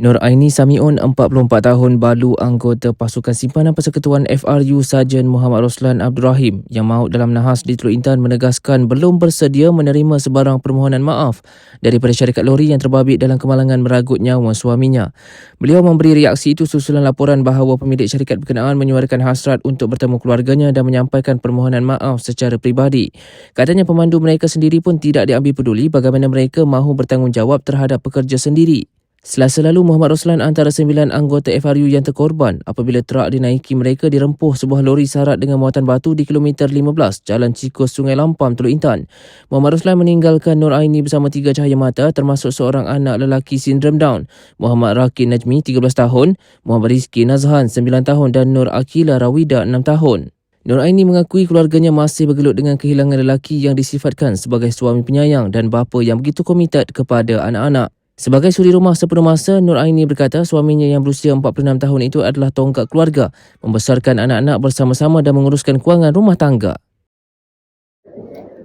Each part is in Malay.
Nur Aini Samiun, 44 tahun, balu anggota pasukan simpanan persekutuan FRU Sarjan Muhammad Roslan Abdul Rahim yang maut dalam nahas di Teluk Intan menegaskan belum bersedia menerima sebarang permohonan maaf daripada syarikat lori yang terbabit dalam kemalangan meragut nyawa suaminya. Beliau memberi reaksi itu susulan laporan bahawa pemilik syarikat berkenaan menyuarakan hasrat untuk bertemu keluarganya dan menyampaikan permohonan maaf secara peribadi. Katanya pemandu mereka sendiri pun tidak diambil peduli bagaimana mereka mahu bertanggungjawab terhadap pekerja sendiri. Selasa lalu, Muhammad Roslan antara sembilan anggota FRU yang terkorban apabila trak dinaiki mereka dirempuh sebuah lori sarat dengan muatan batu di kilometer 15 Jalan Cikus Sungai Lampam, Teluk Intan. Muhammad Roslan meninggalkan Nur Aini bersama tiga cahaya mata termasuk seorang anak lelaki sindrom Down, Muhammad Rakin Najmi, 13 tahun, Muhammad Rizki Nazhan, 9 tahun dan Nur Akila Rawida, 6 tahun. Nur Aini mengakui keluarganya masih bergelut dengan kehilangan lelaki yang disifatkan sebagai suami penyayang dan bapa yang begitu komited kepada anak-anak. Sebagai suri rumah sepenuh masa, Nur Aini berkata suaminya yang berusia 46 tahun itu adalah tongkat keluarga, membesarkan anak-anak bersama-sama dan menguruskan kewangan rumah tangga.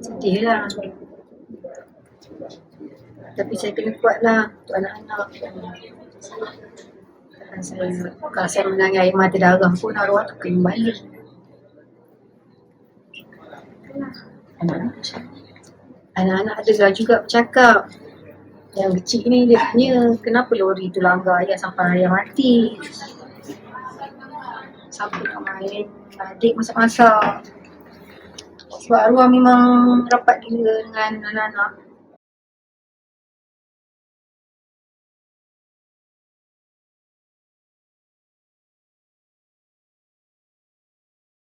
Sedih lah. Tapi saya kena kuat lah untuk anak-anak. Saya, kalau saya menangis air mata darah pun arwah tu kena balik. Anak-anak ada juga bercakap. Yang kecil ni dia tanya kenapa lori tu langgar ayah sampai ayah mati. Siapa nak main adik masak-masak. Sebab arwah memang rapat gila dengan anak-anak.